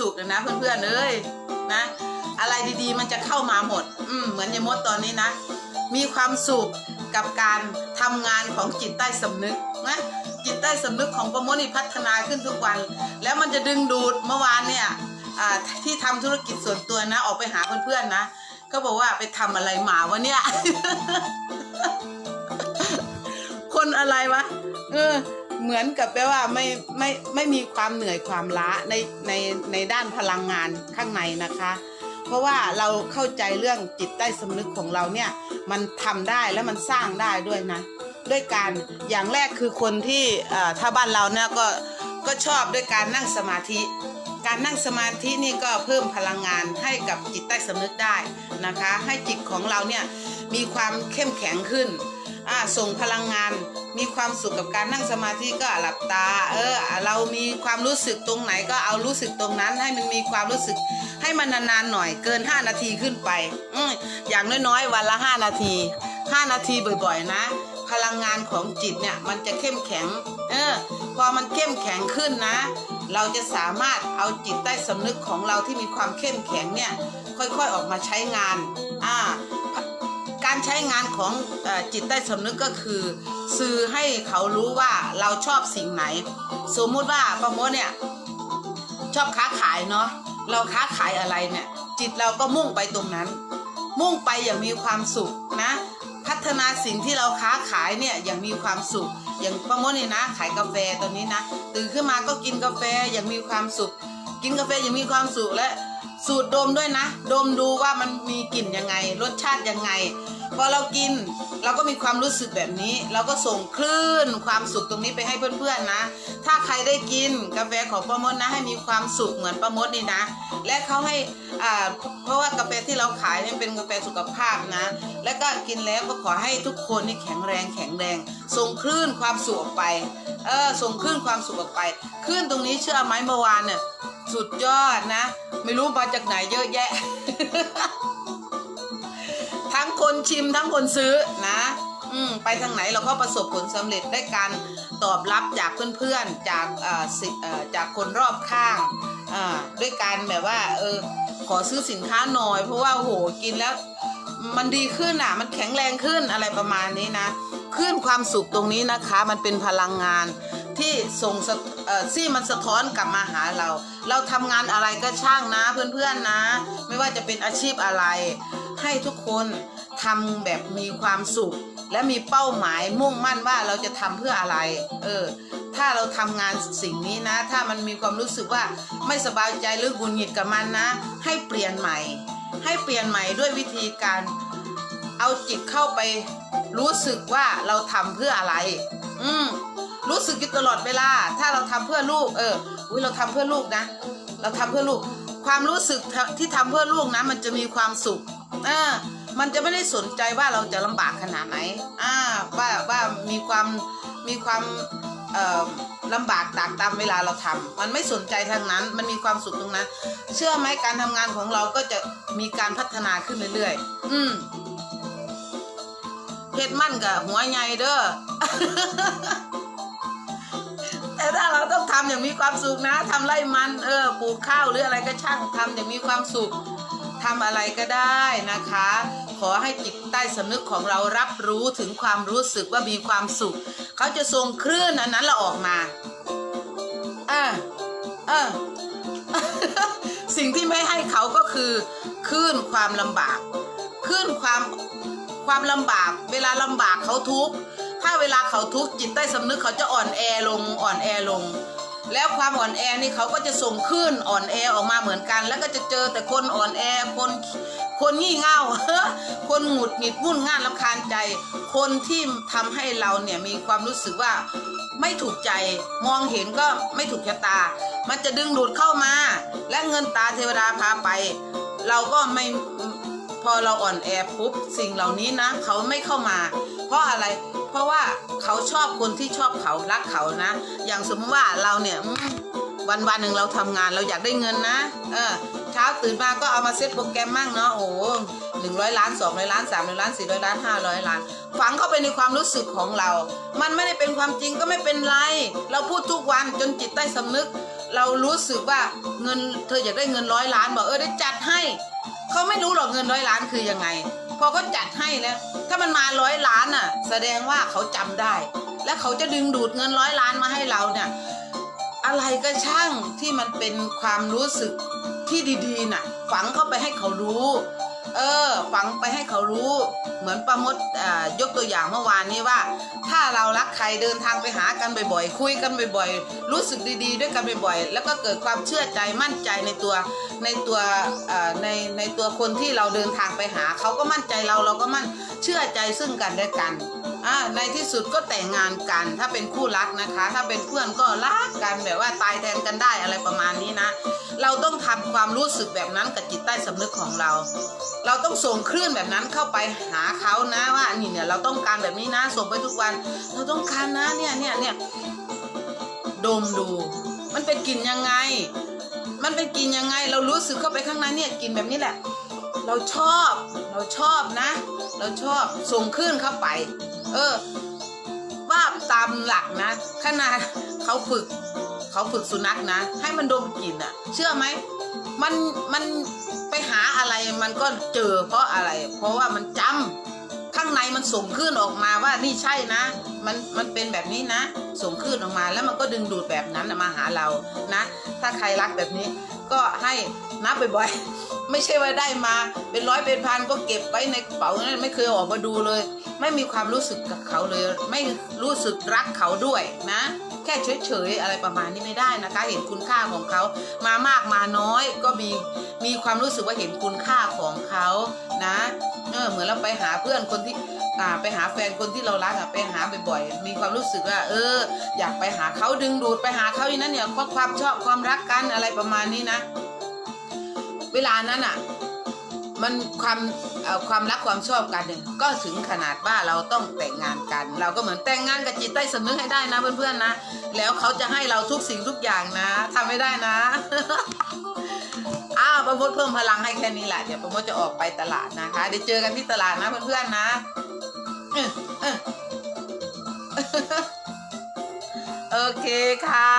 สุขนะเพื่อนๆเอ้ยนะ อะไรดีๆ มันจะเข้ามาหมด อืมเหมือนยมดตอนนี้นะ มีความสุขกับการทำงานของจิตใต้สำนึกนะจิตใต้สำนึกของประมดนี่พัฒนาขึ้นทุกวัน แล้วมันจะดึงดูดเมื่อวานเนี่ยที่ทำธุรกิจส่วนตัวนะ ออกไปหาเพื่อนๆนะก็บอกว่าไปทำอะไรมาวะเนี่ยคนอะไรวะเออ เหมือนกับแปลว่าไม่ไม่ไม่มีความเหนื่อยความล้าในในในด้านพลังงานข้างในนะคะ เพราะว่าเราเข้าใจเรื่องจิตใต้สำนึกของเราเนี่ยมันทำได้แล้วมันสร้างได้ด้วยนะ ด้วยการอย่างแรกคือคนที่อ่อถ้าบ้านเราเนี่ยก็ก็ชอบด้วยการนั่งสมาธิ การนั่งสมาธินี่ก็เพิ่มพลังงานให้กับจิตใต้สำนึกได้นะคะ ให้จิตของเราเนี่ยมีความเข้มแข็งขึ้น อ่าส่งพลังงาน มีความสุขกับการนั่งสมาธิก็หลับตา เออ เรามีความรู้สึกตรงไหนก็เอารู้สึกตรงนั้น ให้มันมีความรู้สึกให้มันนานๆหน่อยเกิน 5 นาทีขึ้นไปอือย่างน้อยๆ วันละ 5 นาที 5 นาทีบ่อยๆ นะ พลังงานของจิตเนี่ยมันจะเข้มแข็ง เออ พอมันเข้มแข็งขึ้นนะ เราจะสามารถเอาจิตใต้สำนึกของเราที่มีความเข้มแข็งเนี่ย ค่อยๆออกมาใช้งาน อ่า การใช้งานของอจิตใต้สำนึกก็คือ สื่อให้เขารู้ว่าเราชอบสิ่งไหน สมมุติว่าประโมทเนี่ยชอบค้าขายเนาะเราค้าขายอะไรเนี่ย จิตเราก็มุ่งไปตรงนั้น มุ่งไปอย่างมีความสุขนะ พัฒนาสิ่งที่เราค้าขายเนี่ยอย่างมีความสุข อย่างประโมทเนี่ยนะขายกาแฟตอนนี้นะตื่นขึ้นมาก็กินกาแฟอย่างมีความสุข กินกาแฟอย่างมีความสุขและสูตรดมด้วยนะ ดมดูว่ามันมีกลิ่นยังไง รสชาติยังไง พอเรากินเราก็มีความรู้สึกแบบนี้ เราก็ส่งคลื่นความสุขตรงนี้ไปให้เพื่อนๆนะ ถ้าใครได้กินกาแฟของป้ามดนะ ให้มีความสุขเหมือนป้ามดนี่นะ และเขาให้อ่าเพราะว่ากาแฟที่เราขายเนี่ยเป็นกาแฟสุขภาพนะ และก็กินแล้วก็ขอให้ทุกคนนี่แข็งแรงแข็งแรง ส่งคลื่นความสุขออกไปเออส่งคลื่นความสุขออกไปคลื่นตรงนี้เชื่อไหมเมื่อวานเนี่ยสุดยอดนะ ไม่รู้มาจากไหนเยอะแยะ ทั้งคนชิมทั้งคนซื้อนะ อืมไปทางไหนเราก็ประสบผลสำเร็จได้การตอบรับจากเพื่อนๆจากเอ่อสิเอ่อจากคนรอบข้างอ่าด้วยการแบบว่าเออขอซื้อสินค้าหน่อย เพราะว่าโหกินแล้วมันดีขึ้นอะ มันแข็งแรงขึ้นอะไรประมาณนี้นะขึ้นความสุขตรงนี้นะคะ มันเป็นพลังงานที่ส่งสะเอ่อที่มันสะท้อนกลับมาหาเรา เราทำงานอะไรก็ช่างนะเพื่อนๆนะ ไม่ว่าจะเป็นอาชีพอะไร ให้ทุกคนทำแบบมีความสุข และมีเป้าหมายมุ่งมั่นว่าเราจะทำเพื่ออะไร เออ ถ้าเราทำงานสิ่งนี้นะ ถ้ามันมีความรู้สึกว่าไม่สบายใจหรือหงุดหงิดกับมันนะ ให้เปลี่ยนใหม่ ให้เปลี่ยนใหม่ด้วยวิธีการเอาจิตเข้าไปรู้สึกว่าเราทำเพื่ออะไร อืมรู้สึกอยู่ตลอดเวลา ถ้าเราทำเพื่อลูก เออ อุ้ยเราทำเพื่อลูกนะ เราทำเพื่อลูก ความรู้สึกที่ทำเพื่อลูกนะมันจะมีความสุขอ่ามันจะไม่ได้สนใจว่าเราจะลำบากขนาดไหนอ่าว่าว่ามีความมีความเอ่อลำบากตากตามเวลาเราทำมันไม่สนใจทางนั้น มันมีความสุขตรงนั้น เชื่อไหมการทำงานของเราก็จะมีการพัฒนาขึ้นเรื่อยๆ อืมเฮ็ดมั่นกับหัวใหญ่เด้อ ถ้าเราต้องทำอย่างมีความสุขนะทำไร่มันเออปลูกข้าวหรืออะไรก็ช่างทำอย่างมีความสุขทำอะไรก็ได้นะคะ ขอให้จิตใต้สำนึกของเรารับรู้ถึงความรู้สึกว่ามีความสุข เขาจะส่งคลื่นอันนั้นเราออกมาอ่าเออสิ่งที่ไม่ให้เขาก็คือคลื่นความลำบากคลื่นความความลำบาก เวลาลำบากเขาทุกข์ ถ้าเวลาเขาทุกข์จิตใต้สำนึกเขาจะอ่อนแอลงอ่อนแอลง แล้วความอ่อนแอนี่เขาก็จะส่งคลื่นอ่อนแอออกมาเหมือนกัน แล้วก็จะเจอแต่คนอ่อนแอคนคนงี่เง่าคนหงุดหงิดวุ่นง่านลำคาญใจ คนที่ทำให้เราเนี่ยมีความรู้สึกว่าไม่ถูกใจมองเห็นก็ไม่ถูกชะตา มันจะดึงดูดเข้ามา และเงินตาเทวดาพาไป เราก็ไม่พอเราอ่อนแอปุ๊บสิ่งเหล่านี้นะ เขาไม่เข้ามา เพราะอะไร เพราะว่าเขาชอบคนที่ชอบเขารักเขานะ อย่างสมมติว่าเราเนี่ยวันวันหนึ่งเราทำงานเราอยากได้เงินนะ เออเช้าตื่นมาก็เอามาเซตโปรแกรมมั่งเนาะ โอ้หนึ่งร้อยล้านสองร้อยล้านสามร้อยล้านสี่ร้อยล้านห้าร้อยล้าน ฝังเข้าไปในความรู้สึกของเรา มันไม่ได้เป็นความจริงก็ไม่เป็นไร เราพูดทุกวันจนจิตใต้สำนึก เรารู้สึกว่าเงินเธออยากได้เงินร้อยล้านบอกเออได้จัดให้เขาไม่รู้หรอกเงินร้อยล้านคือยังไง พอเขาจัดให้แล้วถ้ามันมาร้อยล้านอะ แสดงว่าเขาจำได้ และเขาจะดึงดูดเงินร้อยล้านมาให้เราเนี่ยอะไรก็ช่างที่มันเป็นความรู้สึกที่ดีๆน่ะ ฝังเข้าไปให้เขารู้ เออ ฝังไปให้เขารู้ เหมือนประมดอ่ายกตัวอย่างเมื่อวานนี้ว่า ถ้าเรารักใครเดินทางไปหากันบ่อยๆ คุยกันบ่อยๆ รู้สึกดีๆ ด้วยกันบ่อยๆ แล้วก็เกิดความเชื่อใจมั่นใจในตัวในตัวเอ่อในในตัวคนที่เราเดินทางไปหา เขาก็มั่นใจเราเราก็มั่นเชื่อใจซึ่งกันและกันอ่าในที่สุดก็แต่งงานกัน ถ้าเป็นคู่รักนะคะ ถ้าเป็นเพื่อนก็รักกันแบบว่าตายแทนกันได้อะไรประมาณนี้นะ เราต้องทำความรู้สึกแบบนั้นกับจิตใต้สำนึกของเรา เราต้องส่งคลื่นแบบนั้นเข้าไปหาเขานะว่านี่เนี่ยเราต้องการแบบนี้นะส่งไปทุกวัน เราต้องการนะเนี่ยเนี่ยเนี่ยดมดู มันเป็นกลิ่นยังไง มันเป็นกลิ่นยังไง เรารู้สึกเข้าไปข้างในเนี่ยกลิ่นแบบนี้แหละ เราชอบ เราชอบนะ เราชอบส่งคลื่นเข้าไป เออว่าตามหลักนะขนาดเขาฝึก เขาฝึกสุนัขนะ ให้มันดมกลิ่นอะเชื่อไหมมันมันไปหาอะไรมันก็เจอเพราะอะไร เพราะว่ามันจำข้างในมันส่งคลื่นออกมาว่านี่ใช่นะ มันมันเป็นแบบนี้นะ ส่งคลื่นออกมาแล้วมันก็ดึงดูดแบบนั้นมาหาเรานะ ถ้าใครรักแบบนี้ ก็ให้นับบ่อยๆ ไม่ใช่ว่าได้มา เป็นร้อยเป็นพันก็เก็บไว้ในกระเป๋านั้นไม่เคยออกมาดูเลย ไม่มีความรู้สึกกับเขาเลย ไม่รู้สึกรักเขาด้วยนะ แค่เฉยๆอะไรประมาณนี้ไม่ได้นะคะ เห็นคุณค่าของเขา มามากมาน้อยก็มีมีความรู้สึกว่าเห็นคุณค่าของเขานะเออเหมือนเราไปหาเพื่อนคนที่ อ่าไปหาแฟนคนที่เรารักอะไปหาบ่อยๆมีความรู้สึกว่า เออ อยากไปหาเขาดึงดูดไปหาเขาอย่างนั้นเนี่ยเพราะความชอบความรักกันอะไรประมาณนี้นะ เวลานั้นอะมันความเอ่อความรักความชอบกันเนี่ยก็ถึงขนาดว่าเราต้องแต่งงานกัน เราก็เหมือนแต่งงานกับจิตใต้สำนึกให้ได้นะเพื่อนๆนะ แล้วเขาจะให้เราทุกสิ่งทุกอย่างนะทำไม่ได้นะอ้าวประมดเพิ่มพลังให้แค่นี้แหละเดี๋ยวประมดจะออกไปตลาดนะคะเดี๋ยวเจอกันที่ตลาดนะเพื่อนๆนะเออเออ โอเคค่ะ